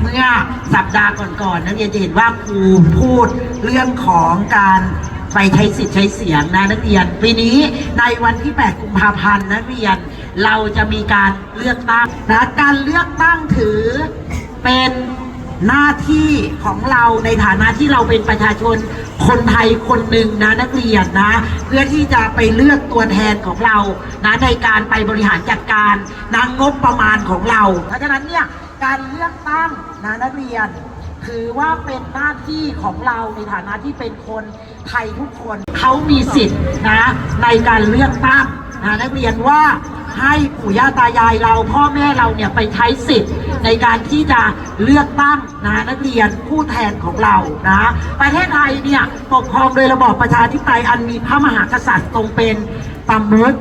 เมื่อสัปดาห์ก่อนๆนักเรียนจะเห็นว่าครูพูดเรื่องของการไปใช้สิทธิ์ใช้เสียงนะนักเรียน ปีนี้ในวันที่ 8 กุมภาพันธ์นักเรียนเราจะมีการเลือกตั้งนะการเลือกตั้งถือเป็นหน้าที่ของเราในฐานะที่เราเป็นประชาชนคนไทยคนหนึ่งนะนักเรียนนะ เพื่อที่จะไปเลือกตัวแทนของเรานะในการไปบริหารจัดการนะงบประมาณของเรา เพราะฉะนั้นเนี่ย การเลือกตั้งนะนักเรียน ถือว่าเป็นหน้าที่ของเราในฐานะที่เป็นคนไทยทุกคนเขามีสิทธิ์นะในการเลือกตั้งนะนักเรียนว่าให้ปู่ย่าตายายเราพ่อแม่เราเนี่ยไปใช้สิทธิ์ในการที่จะเลือกตั้งนะนักเรียนผู้แทนของเรานะประเทศไทยเนี่ยปกครองโดยระบอบประชาธิปไตยอันมีพระมหากษัตริย์ทรงเป็นประมุข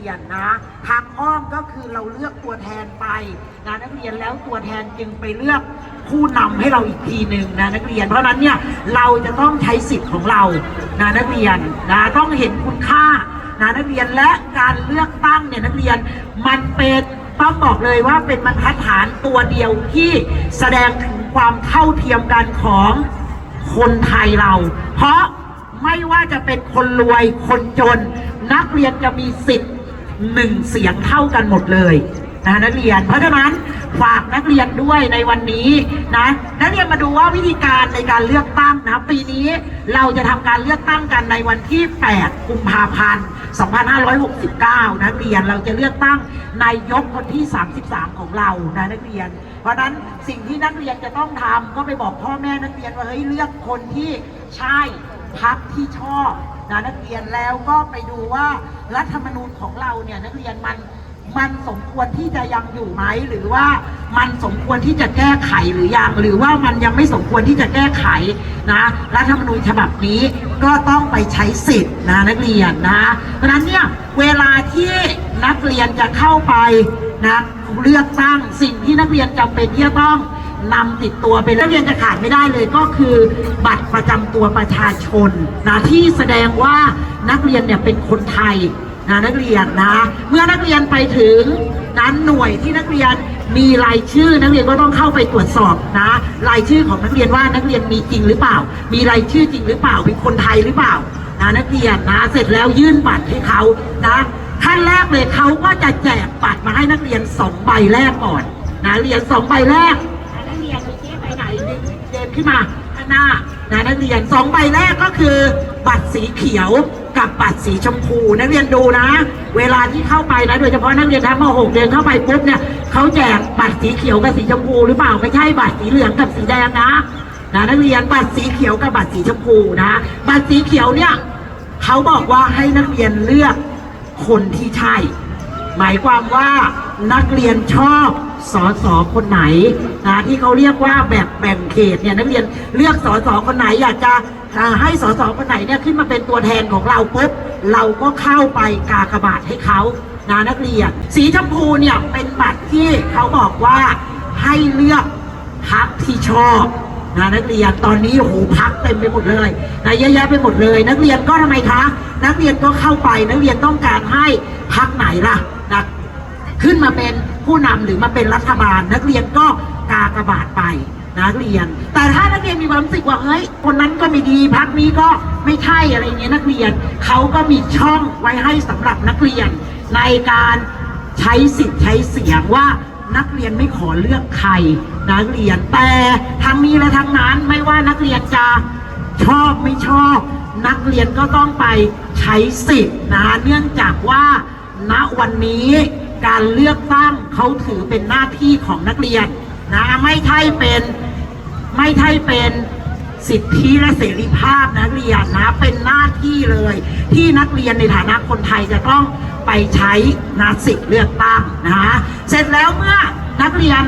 รียนนะ ทางอ้อมก็คือเราเลือกตัวแทนไปนะนักเรียนแล้วตัวแทนจึงไปเลือกผู้นำให้เราอีกทีหนึ่งนะนักเรียน เพราะฉะนั้นเนี่ยเราจะต้องใช้สิทธิ์ของเรานะนักเรียนนะต้องเห็นคุณค่านะนักเรียนและการเลือกตั้งเนี่ยนักเรียนมันเป็นต้องบอกเลยว่าเป็นบรรทัดฐานตัวเดียวที่แสดงถึงความเท่าเทียมกันของคนไทยเรา เพราะไม่ว่าจะเป็นคนรวยคนจน นักเรียนจะมีสิทธิ์ หนึ่งเสียงเท่ากันหมดเลยนะนักเรียน เพราะฉะนั้นฝากนักเรียนด้วยในวันนี้นะนักเรียนมาดูว่าวิธีการในการเลือกตั้งนะปีนี้เราจะทำการเลือกตั้งกันในวันที่ 8 กุมภาพันธ์ 2569 นักเรียนเราจะเลือกตั้งนายกคนที่ 33 ของเรานะนักเรียน เพราะฉะนั้นสิ่งที่นักเรียนจะต้องทำก็ไปบอกพ่อแม่นักเรียนว่าเฮ้ยเลือกคนที่ใช่พักที่ชอบ นะนักเรียนแล้วก็ไปดูว่ารัฐธรรมนูญของเราเนี่ยนักเรียนมันมันสมควรที่จะยังอยู่ไหมหรือว่ามันสมควรที่จะแก้ไขหรือยังหรือว่ามันยังไม่สมควรที่จะแก้ไขนะรัฐธรรมนูญฉบับนี้ก็ต้องไปใช้สิทธิ์นะนักเรียนนะเพราะฉะนั้นเนี่ยเวลาที่นักเรียนจะเข้าไปนะเลือกตั้งสิ่งที่นักเรียนจำเป็นที่จะต้อง นำติดตัวไปนักเรียนจะขาดไม่ได้เลยก็คือบัตรประจำตัวประชาชนนะที่แสดงว่านักเรียนเนี่ยเป็นคนไทยนะนักเรียนนะ เมื่อนักเรียนไปถึงนั้นหน่วยที่นักเรียนมีรายชื่อนักเรียนก็ต้องเข้าไปตรวจสอบนะ รายชื่อของนักเรียนว่านักเรียนมีจริงหรือเปล่า มีรายชื่อจริงหรือเปล่าเป็นคนไทยหรือเปล่านะนักเรียนนะเสร็จแล้วยื่นบัตรให้เขานะขั้นแรกเลยเขาก็จะแจกบัตรมาให้นักเรียนสองใบแรกก่อนนะเรียนสองใบแรก เดินขึ้นมาข้างหน้านะนักเรียนสองใบแรกก็คือ บัตรสีเขียวกับบัตรสีชมพูนักเรียนดูนะ เวลาที่เข้าไปนะ โดยเฉพาะนักเรียนทั้งม .6 เดินเข้าไปปุ๊บเนี่ยเขาแจกบัตรสีเขียวกับสีชมพูหรือเปล่าไม่ใช่บัตรสีเหลืองกับสีแดงนะนะนักเรียนบัตรสีเขียวกับบัตรสีชมพูนะ บัตรสีเขียวเนี่ยเขาบอกว่าให้นักเรียนเลือกคนที่ใช่ หมายความว่า นักเรียนชอบสอสอคนไหนนะที่เขาเรียกว่าแบบแบ่งเขตเนี่ยนักเรียนเลือกสอสอคนไหนอยากจะให้สอสอคนไหนเนี่ยขึ้นมาเป็นตัวแทนของเราปุ๊บเราก็เข้าไปกากบาทให้เขานะนักเรียน สีชมพูเนี่ยเป็นบัตรที่เขาบอกว่าให้เลือกพักที่ชอบนะนักเรียนตอนนี้โอ้โหพักเต็มไปหมดเลยนะเยอะแยะไปหมดเลย นักเรียนก็ทำไมคะ นักเรียนก็เข้าไปนักเรียนต้องการให้พักไหนล่ะนะ ขึ้นมาเป็นผู้นำหรือมาเป็นรัฐบาล นักเรียนก็กากระบาทไปนักเรียน แต่ถ้านักเรียนมีความรู้สึกว่าเฮ้ยคนนั้นก็ไม่ดีพักนี้ก็ไม่ใช่อะไรเงี้ยนักเรียนเขาก็มีช่องไว้ให้สำหรับนักเรียน ในการใช้สิทธิ์ใช้เสียงว่านักเรียนไม่ขอเลือกใครนักเรียนแต่ทั้งนี้และทั้งนั้นไม่ว่านักเรียนจะชอบไม่ชอบ นักเรียนก็ต้องไปใช้สิทธิ์นะเนื่องจากว่าณวันนี้ การเลือกตั้งเขาถือเป็นหน้าที่ของนักเรียนนะไม่ใช่เป็นไม่ใช่เป็นสิทธิและเสรีภาพนักเรียนนะเป็นหน้าที่เลย ที่นักเรียนในฐานะคนไทยจะต้องไปใช้นาสิทธิเลือกตั้งนะเสร็จแล้วเมื่อนักเรียน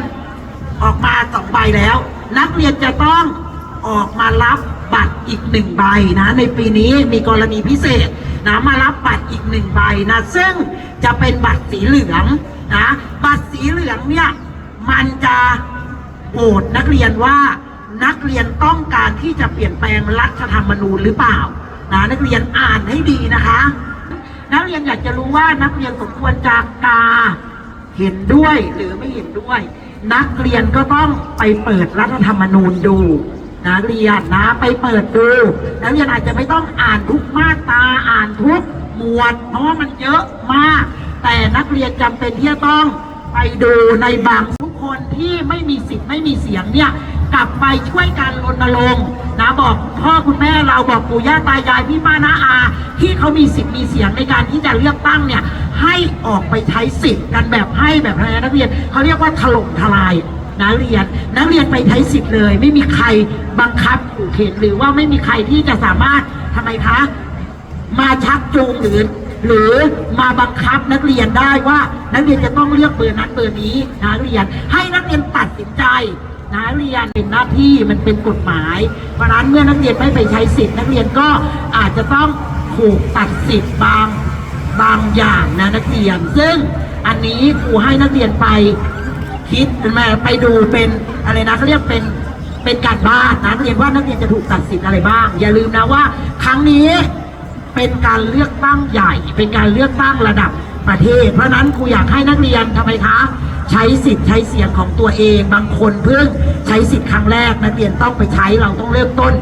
ออกมาสองใบแล้ว นักเรียนจะต้องออกมารับบัตรอีกหนึ่งใบนะ ในปีนี้มีกรณีพิเศษนะมารับบัตรอีกหนึ่งใบนะซึ่ง จะเป็นบัตรสีเหลืองนะบัตรสีเหลืองเนี่ยมันจะโหวตนักเรียนว่านักเรียนต้องการที่จะเปลี่ยนแปลงรัฐธรรมนูญหรือเปล่านะนักเรียนอ่านให้ดีนะคะ นักเรียนอยากจะรู้ว่านักเรียนสมควรจะกาเห็นด้วยหรือไม่เห็นด้วย นักเรียนก็ต้องไปเปิดรัฐธรรมนูญดูนักเรียนนะไปเปิดดูนักเรียนอาจจะไม่ต้องอ่านทุกมาตราอ่านทุก มวดเพราะว่ามันเยอะมาก แต่นักเรียนจำเป็นที่จะต้องไปดูในบางทุกคนที่ไม่มีสิทธิ์ไม่มีเสียงเนี่ยกลับไปช่วยกันรณรงค์นะบอกพ่อคุณแม่เราบอกปู่ย่าตายายพี่ป้าน้าอา ที่เขามีสิทธิ์มีเสียงในการที่จะเลือกตั้งเนี่ยให้ออกไปใช้สิทธิ์กันแบบให้แบบอะไรนะนักเรียนเขาเรียกว่าถล่มทลายนักเรียนนักเรียนไปใช้สิทธิ์เลย ไม่มีใครบังคับขู่เข็นหรือว่าไม่มีใครที่จะสามารถทำไมคะ มาชักจูงหรือหรือมาบังคับนักเรียนได้ว่า นักเรียนจะต้องเลือกเบอร์นั้นเบอร์นี้นะนักเรียนให้นักเรียนตัดสินใจนะเรียนเป็นหน้าที่มันเป็นกฎหมาย เพราะนั้นเมื่อนักเรียนไม่ไปใช้สิทธิ์นักเรียนก็อาจจะต้องถูกตัดสิทธิ์บางบางอย่างนะนักเรียน ซึ่งอันนี้ครูให้นักเรียนไปคิดเป็นแม่ไปดูเป็นอะไรนะเขาเรียกเป็นเป็นการบ้านนะนักเรียนว่านักเรียนจะถูกตัดสินอะไรบ้าง อย่าลืมนะว่า ครั้งนี้ เป็นการเลือกตั้งใหญ่ เป็นการเลือกตั้งระดับประเทศ เพราะนั้นครูอยากให้นักเรียนทำไมคะ ใช้สิทธิ์ใช้เสียงของตัวเอง บางคนเพิ่งใช้สิทธิ์ครั้งแรกนักเรียนต้องไปใช้เราต้องเริ่มต้น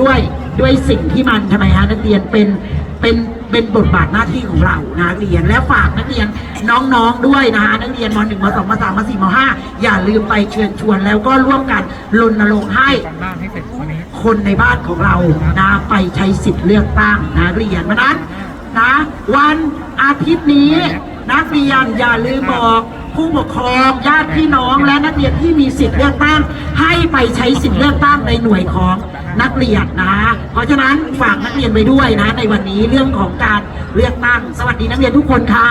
ด้วยด้วยสิ่งที่มันทำไมฮะนักเรียนเป็นเป็น เป็นบทบาทหน้าที่ของเรานะนักเรียนและฝากนักเรียนน้องๆด้วยนะฮะนักเรียนมหนึ่งมสองมสามมสี่มห้าอย่าลืมไปเชิญชวนแล้วก็ร่วมกันรณรงค์ให้การบ้านให้คนในบ้านของเรานะไปใช้สิทธิ์เลือกตั้งนะเรียนเพราะนั้นนะวันอาทิตย์นี้นักเรียนอย่าลืมบอกผู้ปกครองญาติพี่น้องและนักเรียนที่มีสิทธิ์เลือกตั้งให้ไปใช้สิทธิ์เลือกตั้งในหน่วยของนักเรียนนะ ราะฉะนั้นฝากนักเรียนไปด้วยนะในวันนี้เรื่องของการเลือกตั้งสวัสดีนักเรียนทุกคนค่ะ